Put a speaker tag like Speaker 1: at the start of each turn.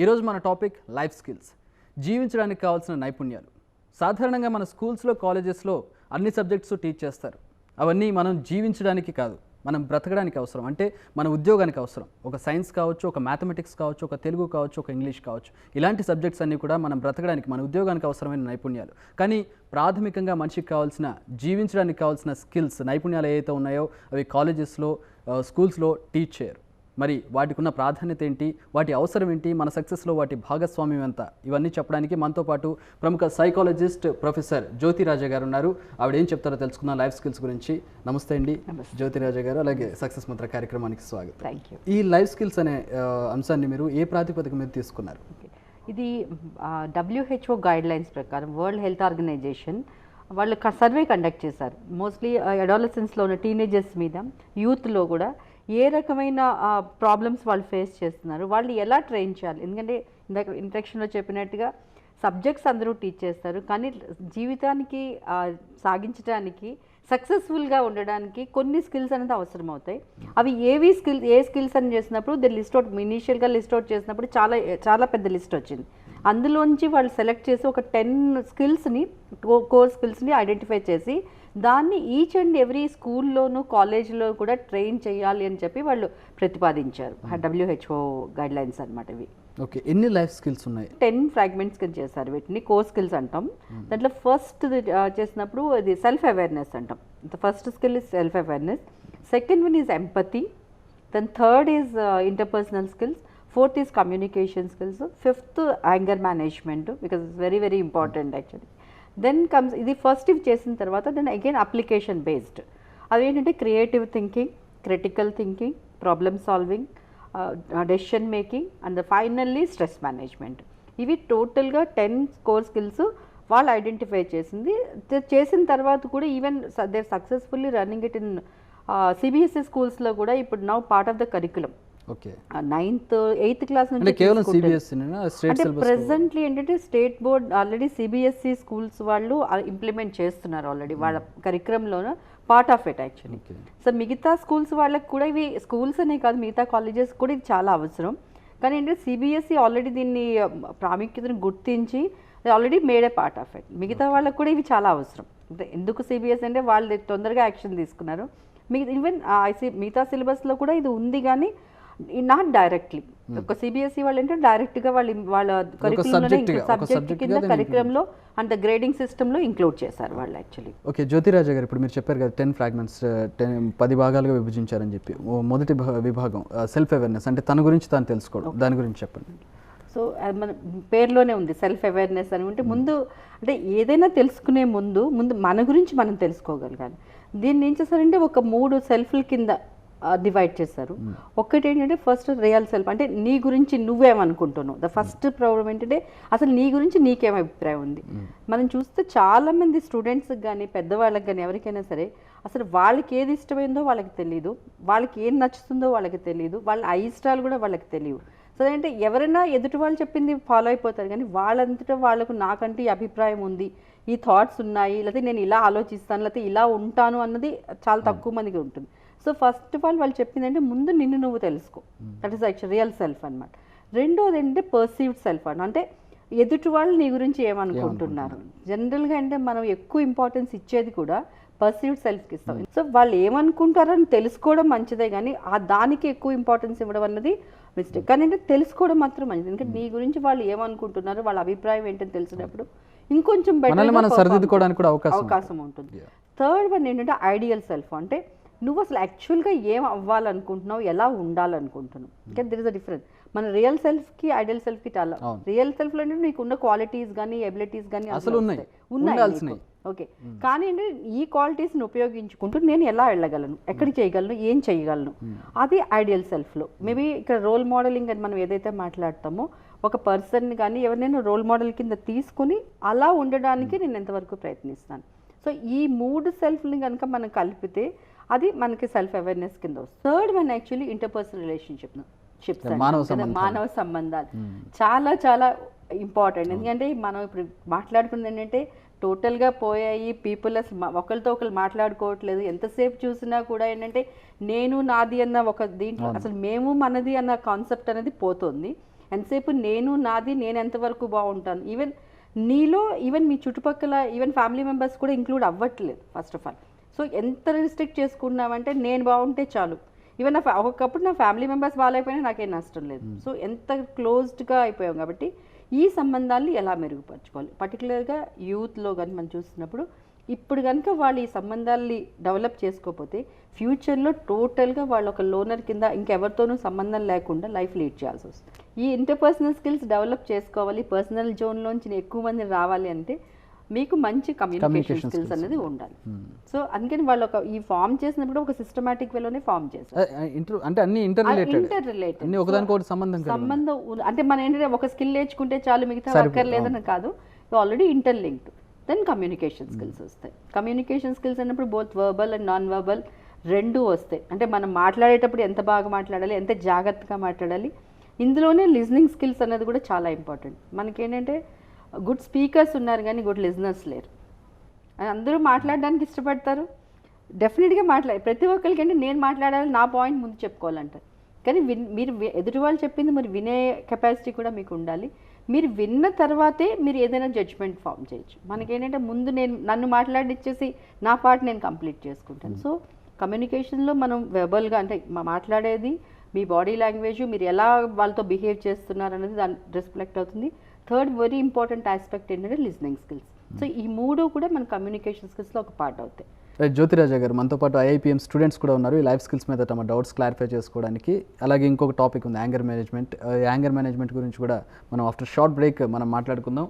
Speaker 1: ఈరోజు మన topic life skills. జీవించడానికి కావాల్సిన నైపుణ్యాలు. సాధారణంగా మన స్కూల్స్లో కాలేజెస్లో అన్ని సబ్జెక్ట్స్ టీచ్ చేస్తారు. అవన్నీ మనం జీవించడానికి కాదు మనం బ్రతకడానికి అవసరం. అంటే మన ఉద్యోగానికి అవసరం. ఒక సైన్స్ కావచ్చు ఒక మ్యాథమెటిక్స్ కావచ్చు ఒక తెలుగు కావచ్చు ఒక ఇంగ్లీష్ కావచ్చు. ఇలాంటి సబ్జెక్ట్స్ అన్నీ కూడా మనం బ్రతకడానికి మన ఉద్యోగానికి అవసరమైన నైపుణ్యాలు. కానీ ప్రాథమికంగా మనిషికి కావాల్సిన జీవించడానికి కావాల్సిన స్కిల్స్ నైపుణ్యాలు ఏవైతే ఉన్నాయో అవి కాలేజెస్లో స్కూల్స్లో టీచ్ చేయరు. మరి వాటికి ఉన్న ప్రాధాన్యత ఏంటి? వాటి అవసరం ఏంటి? మన సక్సెస్లో వాటి భాగస్వామ్యం ఎంత? ఇవన్నీ చెప్పడానికి మనతో పాటు ప్రముఖ సైకాలజిస్ట్ ప్రొఫెసర్ జ్యోతి రాజా గారు ఉన్నారు ఆవిడ ఏం చెప్తారో తెలుసుకుందాం లైఫ్ స్కిల్స్ గురించి. నమస్తే అండి. జ్యోతి రాజా గారు అలాగే సక్సెస్ మంత్ర కార్యక్రమానికి స్వాగతం.
Speaker 2: థ్యాంక్ యూ
Speaker 1: ఈ లైఫ్ స్కిల్స్ అనే అంశాన్ని మీరు ఏ ప్రాతిపదిక మీద తీసుకున్నారు?
Speaker 2: ఇది డబ్ల్యూహెచ్ఓ గైడ్ లైన్స్ ప్రకారం వరల్డ్ హెల్త్ ఆర్గనైజేషన్ వాళ్ళు సర్వే కండక్ట్ చేశారు. మోస్ట్లీ అడాలసెన్స్లో ఉన్న టీనేజర్స్ మీద యూత్లో కూడా ఏ రకమైన ప్రాబ్లమ్స్ వాళ్ళు ఫేస్ చేస్తున్నారు వాళ్ళు ఎలా ట్రైన్ చేయాలి? ఎందుకంటే ఇందాక ఇంట్రక్షన్లో చెప్పినట్టుగా సబ్జెక్ట్స్ అందరూ టీచ్ చేస్తారు కానీ జీవితానికి సాగించడానికి సక్సెస్ఫుల్గా ఉండడానికి కొన్ని స్కిల్స్ అనేది అవసరం అవుతాయి అవి ఏవి స్కిల్ ఏ స్కిల్స్ అని చేసినప్పుడు ది లిస్ట్ అవుట్ ఇనీషియల్గా లిస్ట్ అవుట్ చేసినప్పుడు చాలా చాలా పెద్ద లిస్ట్ వచ్చింది. అందులోంచి వాళ్ళు సెలెక్ట్ చేసి ఒక టెన్ స్కిల్స్ని కోర్ స్కిల్స్ని ఐడెంటిఫై చేసి దాన్ని ఈచ్ అండ్ ఎవ్రీ స్కూల్లోనూ కాలేజ్లో కూడా ట్రైన్ చేయాలి అని చెప్పి వాళ్ళు ప్రతిపాదించారు. డబ్ల్యూహెచ్ఓ గైడ్ లైన్స్ అనమాట ఇవి.
Speaker 1: ఓకే ఎన్ని లైఫ్ స్కిల్స్ ఉన్నాయి?
Speaker 2: టెన్ ఫ్రాగ్మెంట్స్ కింద చేశారు వీటిని. కోర్ స్కిల్స్ అంటాం. దాంట్లో ఫస్ట్ చేసినప్పుడు ఇది సెల్ఫ్ అవేర్నెస్ అంటాం. First skill is self awareness. Second one is empathy. Then third is interpersonal skills. Fourth is communication skills. Fifth anger management because it's very very important actually. Then comes ఇది first ఇవి చేసిన తర్వాత then again application based అవి ఏంటంటే creative thinking critical thinking problem solving decision making and finally stress management ఇవి టోటల్గా ten core skills వాళ్ళు identify చేసింది. చేసిన తర్వాత కూడా even they successfully running it in C B S E స్కూల్స్లో కూడా ఇప్పుడు now part of the curriculum ninth eighth class
Speaker 1: అంటే
Speaker 2: నుంచి
Speaker 1: కేవలం సిబిఎస్ఈ
Speaker 2: అంటే ప్రెసెంట్లీ ఏంటంటే state board already C B S E schools వాళ్ళు ఇంప్లిమెంట్ చేస్తున్నారు ఆల్రెడీ వాళ్ళ కరిక్రమంలోనూ part of it actually so మిగతా స్కూల్స్ వాళ్ళకి కూడా ఇవి స్కూల్స్ అనే కాదు మిగతా కాలేజెస్ కూడా ఇది చాలా అవసరం. కానీ ఏంటంటే సిబిఎస్ఈ ఆల్రెడీ దీన్ని ఆ, ప్రాముఖ్యతను గుర్తించి already made a part of it మిగతా వాళ్ళకి కూడా ఇవి చాలా అవసరం. అంటే ఎందుకు సిబిఎస్ అంటే వాళ్ళు తొందరగా యాక్షన్ తీసుకున్నారు. మిగతా ఈవెన్ ఐసీ మిగతా సిలబస్లో కూడా ఇది ఉంది కానీ నాట్ డైరెక్ట్లీ ఒక సిబిఎస్ఈ వాళ్ళు అంటే డైరెక్ట్గా వాళ్ళు వాళ్ళ
Speaker 1: subject గా, ఒక
Speaker 2: సబ్జెక్ట్
Speaker 1: subject
Speaker 2: కింద కరికులంలో అండ్ గ్రేడింగ్ సిస్టంలో ఇంక్లూడ్ చేశారు వాళ్ళు యాక్చువల్లీ
Speaker 1: ఓకే జ్యోతిరాజా గారు ఇప్పుడు మీరు చెప్పారు కదా టెన్ ఫ్రాగ్మెంట్స్ టెన్ పది భాగాలుగా విభజించారని చెప్పి. మొదటి విభాగం సెల్ఫ్ అవేర్నెస్ అంటే తన గురించి తాను తెలుసుకోవడం దాని గురించి చెప్పండి.
Speaker 2: సో మన పేరులోనే ఉంది సెల్ఫ్ అవేర్నెస్ అని ఉంటే ముందు అంటే ఏదైనా తెలుసుకునే ముందు ముందు మన గురించి మనం తెలుసుకోగలగాలి. దీన్ని ఏం చేస్తారంటే ఒక మూడు సెల్ఫ్ల కింద డివైడ్ చేశారు. ఒకటి ఏంటంటే ఫస్ట్ రియల్ సెల్ఫ్ అంటే నీ గురించి నువ్వేమనుకుంటున్నావు? ద ఫస్ట్ ప్రాబ్లం ఏంటంటే అసలు నీ గురించి నీకేం అభిప్రాయం ఉంది? మనం చూస్తే చాలా మంది స్టూడెంట్స్కి కానీ పెద్దవాళ్ళకి కానీ ఎవరికైనా సరే అసలు వాళ్ళకి ఏది ఇష్టమైందో వాళ్ళకి తెలియదు వాళ్ళకి ఏం నచ్చుతుందో వాళ్ళకి తెలియదు వాళ్ళ అయిష్టాలు కూడా వాళ్ళకి తెలియవు. సో అంటే ఎవరైనా ఎదుటి వాళ్ళు చెప్పింది ఫాలో అయిపోతారు కానీ వాళ్ళంతటా వాళ్ళకు నాకంటే ఈ అభిప్రాయం ఉంది. ఈ థాట్స్ ఉన్నాయి. లేకపోతే నేను ఇలా ఆలోచిస్తాను లేకపోతే ఇలా ఉంటాను అన్నది చాలా తక్కువ మందికి ఉంటుంది. సో ఫస్ట్ ఆఫ్ ఆల్ వాళ్ళు చెప్పింది అంటే ముందు నిన్ను నువ్వు తెలుసుకో. That is actual real self అనమాట రెండోది ఏంటంటే పర్సీవ్డ్ సెల్ఫ్ అని అంటే ఎదుటి వాళ్ళు నీ గురించి ఏమనుకుంటున్నారు? జనరల్గా అంటే మనం ఎక్కువ ఇంపార్టెన్స్ ఇచ్చేది కూడా పర్సీవ్డ్ సెల్ఫ్కి ఇస్తాం. సో వాళ్ళు ఏమనుకుంటారో అని తెలుసుకోవడం మంచిదే కానీ ఆ దానికి ఎక్కువ ఇంపార్టెన్స్ ఇవ్వడం అన్నది మిస్టేక్ కానీ అంటే తెలుసుకోవడం మాత్రం మంచిది. ఎందుకంటే నీ గురించి వాళ్ళు ఏమనుకుంటున్నారు? వాళ్ళ అభిప్రాయం ఏంటని తెలిసినప్పుడు ఇంకొంచెం
Speaker 1: ఉంటుంది.
Speaker 2: అవకాశం ఉంటుంది. థర్డ్ వన్ ఏంటంటే ఐడియల్ సెల్ఫ్ అంటే నువ్వు అసలు యాక్చువల్గా ఏం అవ్వాలనుకుంటున్నావు? ఎలా ఉండాలనుకుంటున్నావు? ఇంకా దిర్ ఇస్ అ డిఫరెన్స్ మన రియల్ సెల్ఫ్కి ఐడియల్ సెల్ఫ్కి చాలా. రియల్ సెల్ఫ్లో అంటే నీకు ఉన్న క్వాలిటీస్ కానీ ఎబిలిటీస్ కానీ
Speaker 1: అసలు ఉన్నాయి.
Speaker 2: ఉన్నాయి. ఓకే కానీ ఏంటంటే ఈ క్వాలిటీస్ని ఉపయోగించుకుంటూ నేను ఎలా వెళ్ళగలను? ఎక్కడికి చేయగలను? ఏం చేయగలను? అది ఐడియల్ సెల్ఫ్లో మేబీ ఇక్కడ రోల్ మోడలింగ్ అని మనం ఏదైతే మాట్లాడతామో ఒక పర్సన్ కానీ ఎవరినైనా రోల్ మోడల్ కింద తీసుకుని అలా ఉండడానికి నేను ఎంతవరకు ప్రయత్నిస్తాను? సో ఈ మూడు సెల్ఫ్ని కనుక మనం కలిపితే అది మనకి సెల్ఫ్ అవేర్నెస్ కింద వస్తుంది. Third one actually interpersonal relationship ships
Speaker 1: మానవ సంబంధాలు.
Speaker 2: చాలా చాలా ఇంపార్టెంట్ ఎందుకంటే మనం ఇప్పుడు మాట్లాడుకున్నది ఏంటంటే టోటల్గా పోయాయి పీపుల్ అసలు ఒకరితో ఒకరు మాట్లాడుకోవట్లేదు. ఎంతసేపు చూసినా కూడా ఏంటంటే నేను నాది అన్న ఒక దీంట్లో అసలు మేము మనది అన్న కాన్సెప్ట్ అనేది పోతుంది. ఎంతసేపు నేను నాది నేను ఎంతవరకు బాగుంటాను? ఈవెన్ నీలో ఈవెన్ మీ చుట్టుపక్కల ఈవెన్ ఫ్యామిలీ మెంబర్స్ కూడా ఇంక్లూడ్ అవ్వట్లేదు ఫస్ట్ ఆఫ్ ఆల్ సో ఎంత రిస్ట్రిక్ట్ చేసుకున్నామంటే నేను బాగుంటే చాలు. ఈవెన్ నా ఒకప్పుడు నా ఫ్యామిలీ మెంబర్స్ బాగాలైపోయినా నాకేం నష్టం లేదు. సో ఎంత క్లోజ్డ్గా అయిపోయాం కాబట్టి ఈ సంబంధాన్ని ఎలా మెరుగుపరచుకోవాలి? పర్టికులర్గా యూత్లో కానీ మనం చూస్తున్నప్పుడు ఇప్పుడు కనుక వాళ్ళు ఈ సంబంధాల్ని డెవలప్ చేసుకోకపోతే ఫ్యూచర్లో టోటల్గా వాళ్ళు ఒక లోనర్ కింద ఇంకెవరితోనూ సంబంధం లేకుండా లైఫ్ లీడ్ చేయాల్సి వస్తుంది. ఈ ఇంటర్పర్సనల్ స్కిల్స్ డెవలప్ చేసుకోవాలి. పర్సనల్ జోన్లోంచి ఎక్కువ మంది రావాలి అంటే మీకు మంచి కమ్యూనికేషన్ స్కిల్స్. అనేది ఉండాలి. సో అందుకని వాళ్ళు ఒక ఈ ఫామ్ చేసినప్పుడు ఒక సిస్టమేటిక్ వేలోనే ఫామ్ చేస్తారు
Speaker 1: ఇంటర్ అంటే అన్ని ఇంటర్ రిలేటెడ్
Speaker 2: ఇంటర్ రిలేటెడ్
Speaker 1: ఒకదానికొకటి సంబంధం.
Speaker 2: సంబంధం అంటే మనం ఏంటంటే ఒక స్కిల్ నేర్చుకుంటే చాలు మిగతా అక్కర్లేదని కాదు. Already interlinked then communication skills వస్తాయి. కమ్యూనికేషన్ స్కిల్స్ అన్నప్పుడు both verbal and non verbal రెండు వస్తాయి. అంటే మనం మాట్లాడేటప్పుడు ఎంత బాగా మాట్లాడాలి ఎంత జాగ్రత్తగా మాట్లాడాలి. ఇందులోనే లిజనింగ్ స్కిల్స్ అనేది కూడా చాలా ఇంపార్టెంట్ మనకేంటంటే గుడ్ స్పీకర్స్ ఉన్నారు కానీ గుడ్ లిజనర్స్ లేరు. అందరూ మాట్లాడడానికి ఇష్టపడతారు. డెఫినెట్గా మాట్లాడాలి ప్రతి ఒక్కరికి అంటే నేను మాట్లాడాలి నా పాయింట్ ముందు చెప్పుకోవాలంటారు కానీ విన్ మీరు ఎదుటి వాళ్ళు చెప్పింది మరి వినే కెపాసిటీ కూడా మీకు ఉండాలి. మీరు విన్న తర్వాతే మీరు ఏదైనా జడ్జ్మెంట్ ఫామ్ చేయొచ్చు. మనకేంటంటే ముందు నేను నన్ను మాట్లాడిచ్చేసి నా పార్ట్ నేను కంప్లీట్ చేసుకుంటాను. సో కమ్యూనికేషన్లో మనం వెబల్గా అంటే మాట్లాడేది మీ బాడీ లాంగ్వేజ్ మీరు ఎలా వాళ్ళతో బిహేవ్ చేస్తున్నారు అనేది దాని రిఫ్లెక్ట్ అవుతుంది. థర్డ్ వెరీ ఇంపార్టెంట్ ఆస్పెక్ట్ ఏంటంటే లిజనింగ్ స్కిల్స్. సో ఈ మూడు కూడా మన కమ్యూనికేషన్ స్కిల్స్లో ఒక పార్ట్ అవుతాయి.
Speaker 1: జ్యోతిరాజా గారు మనతో పాటు ఐఐపిఎం స్టూడెంట్స్ కూడా ఉన్నారు. ఈ లైఫ్ స్కిల్స్ మీద తమ డౌట్స్ క్లారిఫై చేసుకోవడానికి. అలాగే ఇంకొక టాపిక్ ఉంది యాంగర్ మేనేజ్మెంట్. యాంగర్ మేనేజ్మెంట్ గురించి కూడా మనం ఆఫ్టర్ షార్ట్ బ్రేక్ మనం మాట్లాడుకుందాం.